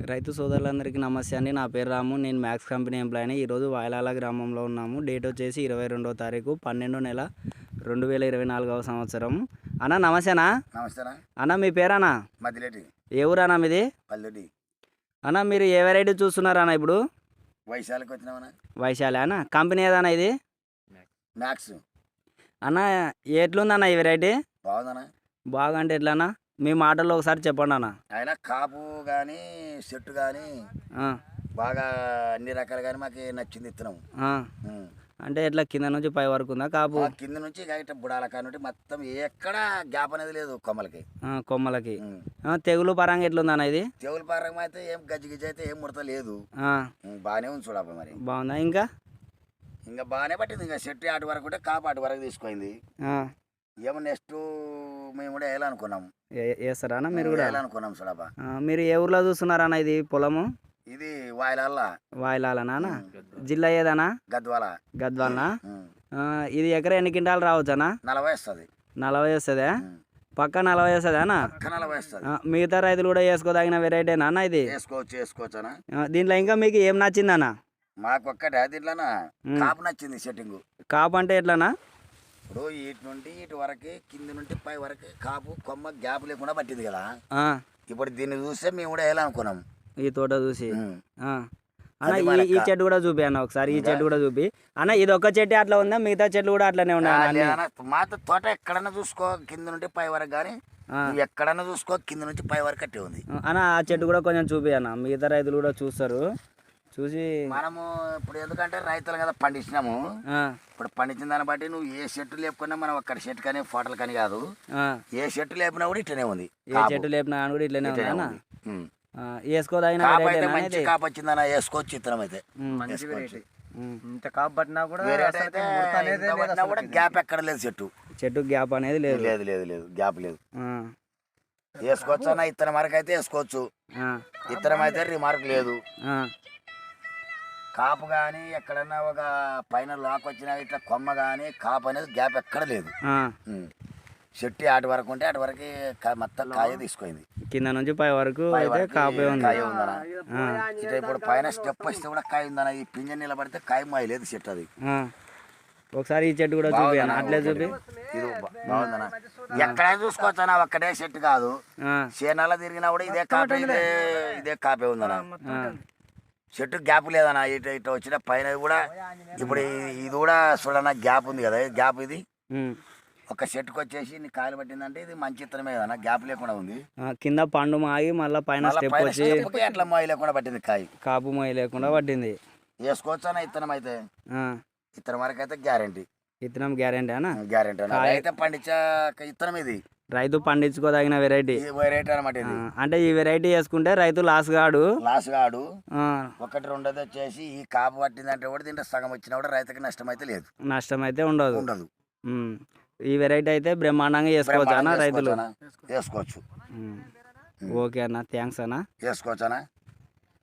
రైతు సోదరులందరికీ నమస్తే అండి. నా పేరు రాము. నేను మ్యాక్స్ కంపెనీ ఎంప్లాయీని. ఈరోజు వాయలాల గ్రామంలో ఉన్నాము. డేట్ వచ్చేసి ఇరవై రెండో తారీఖు పన్నెండో నెల రెండు వేల ఇరవై నాలుగవ సంవత్సరం. అన్న నమస్తేనా నమస్తేనా అన్న. మీ పేరన్నా మధ్యలేటి ఏ ఊరన్నా మీది? పల్లెటి. అన్న మీరు ఏ వెరైటీ చూస్తున్నారన్న ఇప్పుడు? వైశాలికి వచ్చినామన్నా వైశాలి అన్న. కంపెనీ ఏదన్నా ఇది? మ్యాక్స్. అన్న ఎట్లుందన్న ఈ వెరైటీ? బాగుందనా బాగా అంటే ఎట్లన్నా? మీ మాటల్లో ఒకసారి చెప్పండి అన్న. ఆయన కాపు కానీ చెట్టు కానీ బాగా అన్ని రకాలు కానీ మాకు నచ్చింది ఇత్తనం. అంటే ఎట్లా కింద నుంచి పై వరకు ఉందా కాపు? కింద నుంచి ఇట్లా బుడాల కానుంటి మొత్తం ఎక్కడ గ్యాప్ అనేది లేదు కొమ్మలకి. కొమ్మలకి. తెగులు పరంగా ఎట్లుందన్న ఇది? తెగుల పరంగా అయితే ఏం గజ్జి గిజ్జి అయితే ఏం ముడత లేదు. బాగానే ఉంది చూడప్ప మరి. బాగుందా? ఇంకా? ఇంకా బాగానే పట్టింది. ఇంకా చెట్టు అటు వరకు ఉంటే కాపు అటు వరకు తీసుకుంది ఏమో నెక్స్ట్ మేము కూడా వేయాలనుకున్నాం ఏ- వేస్తారా అన్న? మీరు కూడా? వేయాలనుకున్నాం ఆ, మీరు ఏ ఊర్లో చూస్తున్నారన్న ఇది పొలము? ఇది వాయిలల్లా. వాయిలాలనా అన్న? జిల్లా ఏదన్నా? గద్వాల. గద్వాలనా? ఇది ఎకరా ఎన్ని క్వింటాలు రావచ్చనా నలభై వస్తుంది. నలభై వస్తుందా? పక్క నలభై వస్తుందా అన్న? మిగతా రైతులు కూడా వేసుకోదగిన వెరైటీనా అన్న ఇది? వేసుకోవచ్చు వేసుకోవచ్చు అన్న. దీంట్లో ఇంకా మీకు ఏం నచ్చిందన్న మాకు ఒక్కటే దీంట్లోనా. కాపు నచ్చింది సెట్టింగ్. కాపు అంటే ఎట్లనా ఇప్పుడు ఇటు నుండి ఇటు వరకు కింది నుండి పై వరకు కాపు కొమ్మ గ్యాప్ లేకుండా పట్టింది కదా. ఇప్పుడు దీన్ని చూస్తే మేము కూడా వేయాలనుకున్నాం. ఈ తోట చూసి. అన్న ఈ చెట్టు కూడా చూపి అన్న ఒకసారి ఈ చెట్టు కూడా చూపి. అన్న ఇది ఒక్క చెట్టు అట్లా ఉందా? మిగతా చెట్లు కూడా అట్లనే ఉన్నాయి మాతో తోట ఎక్కడన్నా చూసుకో కింద నుండి పై వరకు కానీ ఎక్కడన్నా చూసుకో కింద నుంచి పై వరకు కట్టే ఉంది. అన్న ఆ చెట్టు కూడా కొంచెం చూపి అన్న. మిగతా రైతులు కూడా చూస్తారు. చూసి మనము ఇప్పుడు ఎందుకంటే రైతులు కదా పండించినాము. ఆ, ఇప్పుడు పండించిన దాన్ని బట్టి నువ్వు ఏ చెట్టు లేపుకున్నా మనం ఒక్కడ చెట్టు కానీ ఫోటోలు కానీ కాదు. ఆ. ఏ చెట్టు లేపినా కూడా ఇట్లనే ఉంది. ఏ కాపు. చెట్టు లేపినా కూడా ఇట్లనే ఉందా మంచి? కాపు వచ్చిందన్న వేసుకోవచ్చు ఇత్తనం అయితే. ఇంత కాపు పట్టినా కూడా కూడా. గ్యాప్ ఎక్కడ లేదు చెట్టు. చెట్టు గ్యాప్ అనేది లేదు. లేదు లేదు లేదు. గ్యాప్ లేదు. ఆ, వేసుకోవచ్చు అన్న ఇత్తనం వరకు అయితే వేసుకోవచ్చు. ఆ, ఇత్తనం అయితే రిమార్క్ లేదు. ఆ, కాపు కానీ ఎక్కడన్నా ఒక పైన లాక్ వచ్చినా ఇట్లా కొమ్మ కానీ కాపు అనేది గ్యాప్ ఎక్కడ లేదు. చెట్టు అటు వరకు ఉంటే అటు వరకు మొత్తం కాయ తీసుకుంది. కింద నుంచి పై వరకు పై అయితే వరకు కాపే ఉంది. కాయ ఉందన్న. ఆ, ఇట్లా ఇప్పుడు పైన స్టెప్ వస్తే కూడా కాయ ఉందన్న. ఈ పింజ నిలబడితే కాయ మాయ లేదు చెట్టు అది. ఒకసారి ఈ చెట్టు కూడా చూపి అట్లే చూపి. ఇది బా- బాగుందన్న. ఎక్కడైనా చూసుకోవచ్చు అన్న ఒక్కటే చెట్టు కాదు. ఆ, చేనాల తిరిగినా కూడా ఇదే కాపే ఇదే ఇదే కాపే ఉందన్న. ఆ, చెట్టు గ్యాప్ లేదన్న ఇటు ఇటు వచ్చిన పైన కూడా ఇప్పుడు ఇది కూడా చూడన్న గ్యాప్ ఉంది కదా గ్యాప్ ఇది. ఒక చెట్టుకు వచ్చేసి నీ కాయలు పట్టిందంటే ఇది మంచి ఇత్తనమే కదన్న గ్యాప్ లేకుండా ఉంది. కింద పండు మాగి మళ్ళీ పైన స్టెప్ వచ్చి అట్లా మాయ లేకుండా పట్టింది కాయ. కాపు మొయ్య లేకుండా పట్టింది. వేసుకోవచ్చు అన్న ఇత్తనం అయితే. ఇత్తనం వరకు అయితే గ్యారంటీ. ఇత్తనం గ్యారెంటీ అన్న? గ్యారంటీ అయితే పండించే ఇత్తనం ఇది. రైతు పండించుకోదగిన వెరైటీ ఇది. రేట్ అనమాట అంటే ఈ వెరైటీ వేసుకుంటే రైతు లాస్ కాడు లాస్ కాడు ఒకటి రెండోది వచ్చేసి ఈ కాపు పట్టిందంటే కూడా దీంట్లో సగం వచ్చినా కూడా రైతుకి నష్టం అయితే లేదు. నష్టం అయితే ఉండదు. ఉండదు. ఈ వెరైటీ అయితే బ్రహ్మాండంగా వేసుకోవచ్చు అన్న రైతులు? ఉమ్. ఓకే అన్న. థ్యాంక్స్ అన్న. వేసుకోవచ్చు అన్న?